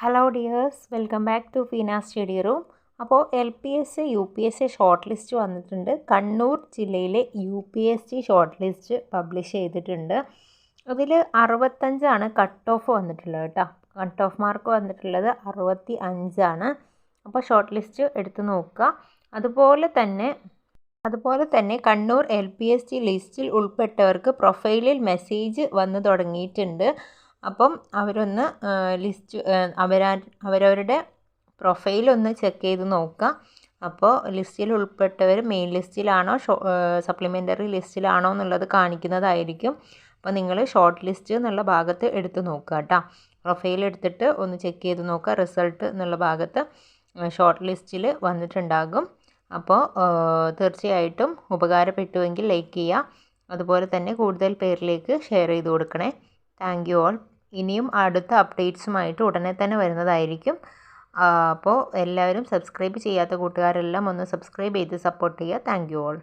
Hello dears welcome back to Feena study room അപ്പോൾ L P S C U P S C short list വന്നിട്ടുണ്ട്. കണ്ണൂർ ജില്ലയിലെ U P S C short list publish ചെയ്തിട്ടുണ്ട്. അതിൽ അറുപത്തഞ്ചാണ് cut off വന്നിട്ടുള്ളത് കേട്ടോ. Cut off mark വന്നിട്ടുള്ളത് അറുപത്തി അഞ്ചാണ് അപ്പോൾ ഷോർട്ട് ലിസ്റ്റ് എടുത്തു നോക്കുക. അതുപോലെ തന്നെ അതുപോലെ തന്നെ Kannur L P S C ലിസ്റ്റിൽ ഉൾപ്പെട്ടവർക്ക് പ്രൊഫൈലിൽ മെസ്സേജ് വന്നു തുടങ്ങിയിട്ടുണ്ട്. അപ്പം അവരൊന്ന് ലിസ്റ്റ് അവരാ അവരവരുടെ പ്രൊഫൈലൊന്ന് ചെക്ക് ചെയ്ത് നോക്കുക. അപ്പോൾ ലിസ്റ്റിൽ ഉൾപ്പെട്ടവർ മെയിൻ ലിസ്റ്റിലാണോ സപ്ലിമെന്ററി ലിസ്റ്റിലാണോ എന്നുള്ളത് കാണിക്കുന്നതായിരിക്കും. അപ്പോൾ നിങ്ങൾ ഷോർട്ട് ലിസ്റ്റ് എന്നുള്ള ഭാഗത്ത് എടുത്ത് നോക്കുക കേട്ടോ. പ്രൊഫൈൽ എടുത്തിട്ട് ഒന്ന് ചെക്ക് ചെയ്ത് നോക്കുക. റിസൾട്ട് എന്നുള്ള ഭാഗത്ത് ഷോർട്ട് ലിസ്റ്റിൽ വന്നിട്ടുണ്ടാകും. അപ്പോൾ തീർച്ചയായിട്ടും ഉപകാരപ്പെട്ടുവെങ്കിൽ ലൈക്ക് ചെയ്യുക. അതുപോലെ തന്നെ കൂടുതൽ പേരിലേക്ക് ഷെയർ ചെയ്ത് കൊടുക്കണേ. Thank you all. ഇനിയും അടുത്ത അപ്ഡേറ്റ്സുമായിട്ട് ഉടനെ തന്നെ വരുന്നതായിരിക്കും. അപ്പോൾ എല്ലാവരും സബ്സ്ക്രൈബ് ചെയ്യാത്ത കൂട്ടുകാരെല്ലാം ഒന്ന് സബ്സ്ക്രൈബ് ചെയ്ത് സപ്പോർട്ട് ചെയ്യുക. Thank you all.